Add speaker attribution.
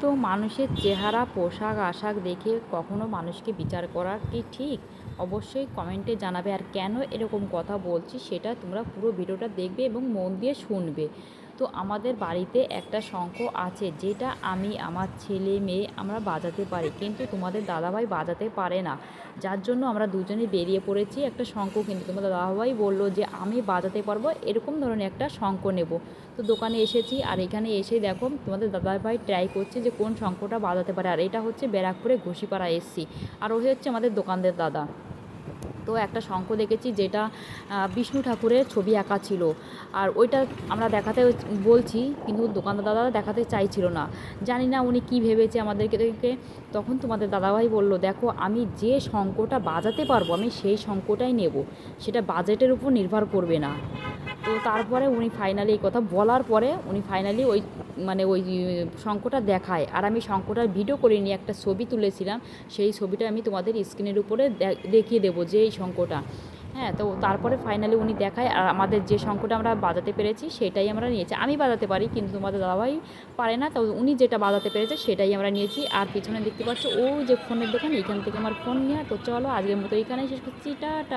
Speaker 1: তো মানুষের চেহারা, পোশাক, আশাক দেখে কখনো মানুষকে বিচার করা কি ঠিক? অবশ্যই কমেন্টে জানাবে। আর কেন এরকম কথা বলছি সেটা তোমরা পুরো ভিডিওটা দেখবে এবং মন দিয়ে শুনবে। তো আমাদের বাড়িতে একটা শঙ্খ আছে, যেটা আমি আমার ছেলে মেয়ে আমরা বাজাতে পারি। কিন্তু তোমাদের দাদাভাই বাজাতে পারে না। যার জন্য আমরা দুজনে বেরিয়ে পড়েছি একটা শঙ্খ কিন্তু। তোমাদের দাদাভাই বলল যে, আমি বাজাতে পারব, এরকম ধরনের একটা শঙ্খ নেব। তো দোকানে এসেছি আর এখানে এসে দেখো, তোমাদের দাদাভাই ট্রাই করছে যে কোন শঙ্খটা বাজাতে পারে। আর এটা হচ্ছে ব্যারাকপুরে ঘুষিপাড়া এসছি। আর ওই হচ্ছে আমাদের দোকানদের দাদা। তো একটা শঙ্খ দেখেছি যেটা বিষ্ণু ঠাকুরের ছবি আঁকা ছিল। আর ওইটা আমরা দেখাতে বলছি, কিন্তু দোকানদার দাদা দেখাতে চাইছিল না। জানি না উনি কী ভেবেছে আমাদেরকে তখন তোমাদের দাদাভাই বলল, দেখো, আমি যে শঙ্কটা বাজাতে পারব, আমি সেই শঙ্কটাই নেব। সেটা বাজেটের উপর নির্ভর করবে না। তো তারপরে উনি ফাইনালি এই কথা বলার পরে উনি ফাইনালি ওই মানে ওই শঙ্খটা দেখায়। আর আমি শঙ্খটার ভিডিও করে নিয়ে একটা ছবি তুলেছিলাম। সেই ছবিটা আমি তোমাদের স্ক্রিনের উপরে দেখিয়ে দেবো যে এই শঙ্খটা হ্যাঁ তো তারপরে ফাইনালি উনি দেখায়। আর আমাদের যে শঙ্খটা আমরা বাজাতে পেরেছি, সেটাই আমরা নিয়েছি। আমি বাজাতে পারি, কিন্তু তোমাদের দাদাভাই পারে না। তো উনি যেটা বাজাতে পেরেছে, সেটাই আমরা নিয়েছি। আর পিছনে দেখতে পাচ্ছ ও যে ফোনের দোকান, এখান থেকে আমার ফোন নিয়ে। তো চলো, আজকের মতো এখানেই শেষ করছি। টাটা!